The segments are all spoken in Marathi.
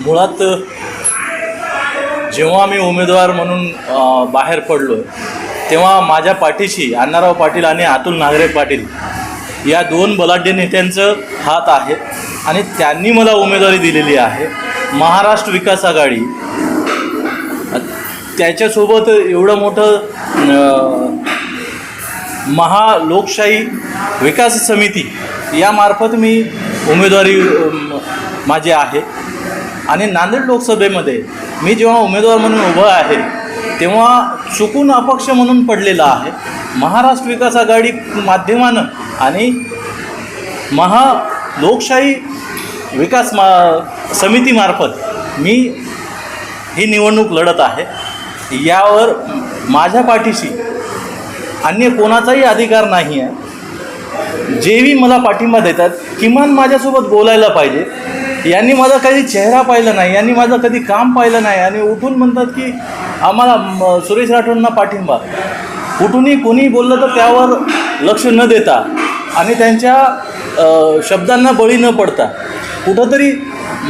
मुळात जेव्हा मी उमेदवार म्हणून बाहेर पडलो तेव्हा माझ्या पाठीशी अण्णाराव पाटील आणि अतुल नागरे पाटील या दोन बलाढ्य नेत्यांचं हात आहे आणि त्यांनी मला उमेदवारी दिलेली आहे. महाराष्ट्र विकास आघाडी. त्याच्यासोबत एवढं मोठं महालोकशाही विकास समिती यामार्फत मी उमेदवारी माझी आहे. आणि नांदेड लोकसभेमध्ये मी जेव्हा उमेदवार म्हणून उभं आहे तेव्हा चुकून अपक्ष म्हणून पडलेला आहे. महाराष्ट्र विकास आघाडी माध्यमानं आणि महा लोकशाही विकास मा समितीमार्फत मी ही निवडणूक लढत आहे. यावर माझ्या पाठीशी अन्य कोणाचाही अधिकार नाही आहे जेवी मला पाठिंबा देतात किमान माझ्यासोबत बोलायला पाहिजे. यांनी माझा कधी चेहरा पाहिला नाही यांनी माझं कधी काम पाहिलं नाही आणि उठून म्हणतात की आम्हाला सुरेश राठोडना पाठिंबा. कुठूनही कोणी बोललं तर त्यावर लक्ष न देता आणि त्यांच्या शब्दांना बळी न पडता कुठंतरी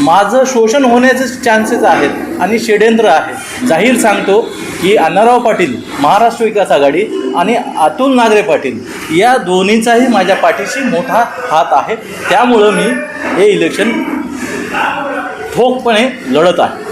माझं शोषण होण्याचे चान्सेस आहेत आणि षड्यंत्र आहे. जाहीर सांगतो की अण्णाराव पाटील महाराष्ट्र विकास आघाडी आणि अतुल नागरे पाटील या दोन्हीचाही माझ्या पाठीशी मोठा हात आहे. त्यामुळं मी हे इलेक्शन ठोकपणे लढत आहे.